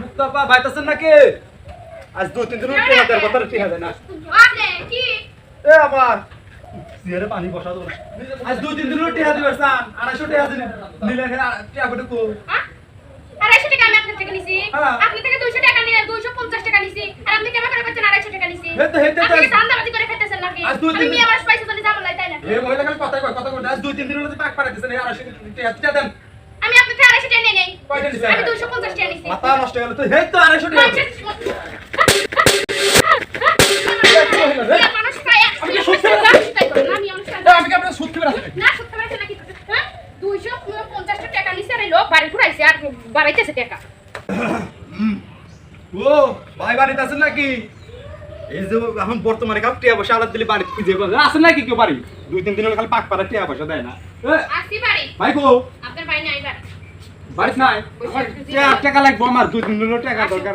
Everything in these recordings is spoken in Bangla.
মুক্তাপা বাইতাছেন নাকি? আজ দু তিন দিন দেয় কথা টিহা দেয় না। এ আবার। সিয়ারে পানি বসা দেবো আজ দু তিন দিন টিহা দিবে সান আড়াইশো টিহা দিন নিলে টিহা করে কো? আড়াইশো টাকা আমি আপনার থেকে নিছি। হ্যাঁ। আপনি থেকে দুইশো টাকা নিয়ে দুইশো পঞ্চাশ টাকা নিছি। আর আপনি কেমন করে পাচ্ছেন আড়াইশো টাকা নিছি? আপনি কি করে খেতেছেন নাকি? আমি মানুষ পাইছি তাহলে যাব তাই না? এ মহিলা খালি কথা কয় কথা কয় আজ দুই তিন দিন হলো পাক পাড়া দিছেন এই আড়াইশো টিহা দেন আমি আপনার থেকে আড়াইশো টাকা নিয়ে নেই কয়টা নিছেন? আমি দুইশো পঞ্চাশ টাকা নিছি। মাথা নষ্ট গেল। তো হেই তো আড়াইশো টিহা দেন। মেয়ে মানুষ পাই আমি কি সত্যি আমি মানুষ এ, আমি কি আপনার সুদ খেয়ে রাখি না সত্যি পাইছে নাকি হ্যাঁ টাকা ও ভাই বাড়িতে আছেন নাকি? এই যে এখন বর্তমানে কাপ টিয়া পয়সা আলাদা দিলে বাড়িতে খুঁজে পাবে। নাকি কেউ বাড়ি? দুই তিন দিন খালি পাক পাড়া টিয়া পয়সা দেয় না। ভাই গো আপনার বাড়ি নাই বাড়ি বাড়িতে নাই। আমার টিয়া টাকা লাগবো আমার দুই তিন দিন টাকা দরকার।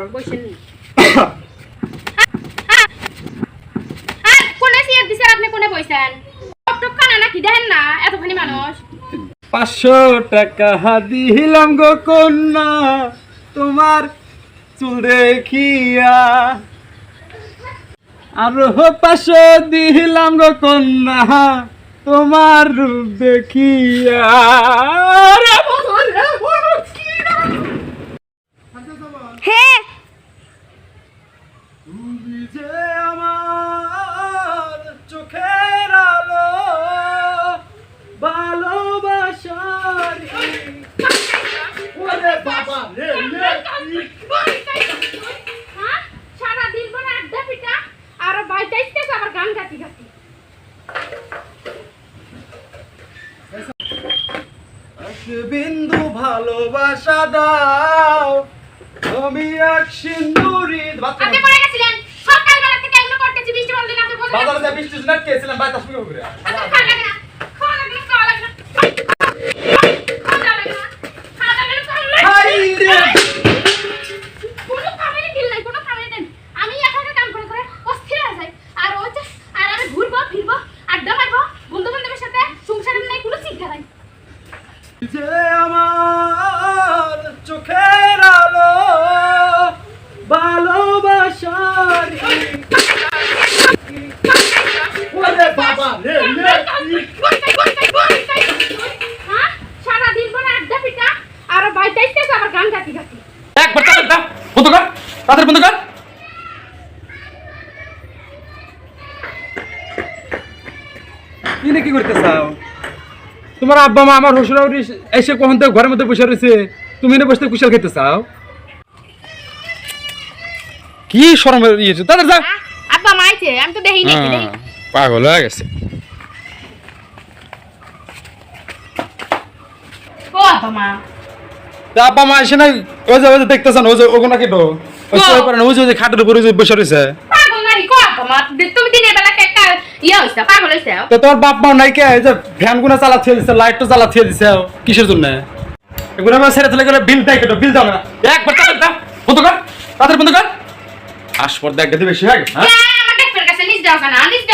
আর কোনে সিয়ার দিছে আপনি কোনে বইছেন? টক কানা নাকি দেখেন না এতখানি মানুষ। পাঁচশো টাকা দিলাম গো কন্যা তোমার চুল দেখিয়া আরও পাঁচশো দিলাম গো কন্যা তোমার রূপ দেখিয়া রে বাবা, রে বাবা, কি না? হে তুমি যে আমার চোখের আলো ভালোবাসার ওরে বাবা রে রে হ্যাঁ? সারা দিন পর আড্ডা পিটা আর বাইটাইতে গাতি গাতি বিন্দু ভালোবাসা দাও। আমি এক সিন্দুরি আপনি পড়ে গেছিলেন। সকালবেলা থেকে এগুলো করতেছি বৃষ্টি বললেন আপনি বললেন বাজারে যা বৃষ্টি না খেয়েছিলাম বাইরে শুরু করে আপনার খাওয়া লাগে না বাবা রে রে হ্যাঁ? সারাদিন পর আড্ডা পিটা আর বাইটাইতে আবার গান গাতি গাতি। একবার তাদের দাও বন্ধ কর তাদের বন্ধ কর। কি কি করতে চাও? তোমার আব্বা মা আমার শ্বশুর এসে কখন থেকে ঘরের মধ্যে বসে রয়েছে তুমি না বসতে কুশাল খেতে চাও? কি শরম ইয়েছে তাদের যা। আব্বা মাইছে আমি তো দেখিনি হ্যাঁ, পাগল হয়ে গেছে। মা। এসে নাই ওই যে ওই যে দেখতেছেন ওই যে ওগুলো কি তো? ওই না, ওই যে ওই যে খাটের উপরে ওই যে বসে রয়েছে। পাগল নাকি কো আব্বা মা তুমি দিনের বেলা একটা ইয়ে হইছে পাগল হইছে। তো তোর বাপ মা নাই কে? এই যে ফ্যানগুলো চালা থিয়ে দিছে লাইট তো চালা থিয়ে দিছে কিসের জন্য? এগুলো আমার ছেড়ে গেলে বিল দেয় কেটো বিল দাও না। একবার তাদের দাও বন্ধ কর তাদের বন্ধ কর। আসপর দেখ বেশি হয়ে হ্যাঁ? canalis